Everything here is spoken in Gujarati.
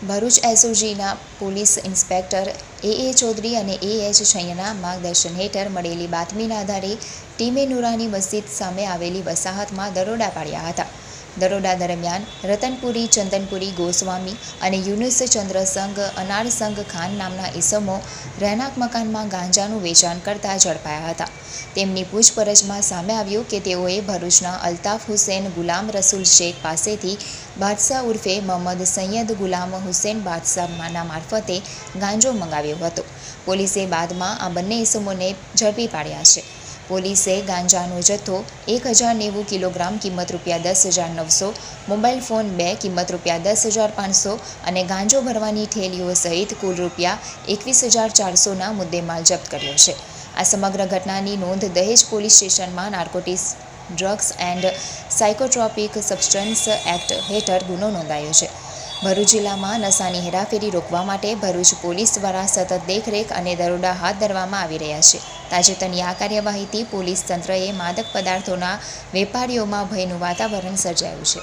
Bharuch એસઓજીના police inspector A A Chaudhary અને એ એચ છૈયાના માર્ગદર્શન હેઠળ મળેલી બાતમીના આધારે ટીમે નુરાની મસ્જિદ સામે આવેલી વસાહતમાં દરોડા પાડ્યા હતા. દરોડા દરમિયાન રતનપુરી, ચંદનપુરી, ગોસ્વામી અને યુનુસ અનાર અનારસંઘ ખાન નામના ઈસમો રહેણાંક મકાનમાં ગાંજાનું વેચાણ કરતા ઝડપાયા હતા. તેમની પૂછપરછમાં સામે આવ્યું કે તેઓએ ભરૂચના અલ્તાફ હુસેન ગુલામ રસૂલ શેખ પાસેથી બાદશાહ ઉર્ફે મોહમ્મદ સૈયદ ગુલામ હુસેન બાદશાહના મારફતે ગાંજો મંગાવ્યો હતો. પોલીસે બાદમાં આ બંને ઈસમોને ઝડપી પાડ્યા છે. પોલીસે ગાંજાનો જથ્થો એક હજાર નેવું કિલોગ્રામ કિંમત રૂપિયા દસ હજાર નવસો, મોબાઈલ ફોન બે કિંમત રૂપિયા દસ હજાર પાંચસો અને ગાંજો ભરવાની થેલીઓ સહિત કુલ રૂપિયા એકવીસ હજાર ચારસોના મુદ્દેમાલ જપ્ત કર્યો છે. આ સમગ્ર ઘટનાની નોંધ દહેજ પોલીસ સ્ટેશનમાં narcotics, drugs and psychotropic substance act હેઠળ ગુનો નોંધાયો છે. ભરૂચ જિલ્લામાં નશાની હેરાફેરી રોકવા માટે ભરૂચ પોલીસ દ્વારા સતત દેખરેખ અને દરોડા હાથ ધરવામાં આવી રહ્યા છે. તાજેતરની આ કાર્યવાહીથી પોલીસ તંત્રએ માદક પદાર્થોના વેપારીઓમાં ભયનું વાતાવરણ સર્જાયું છે.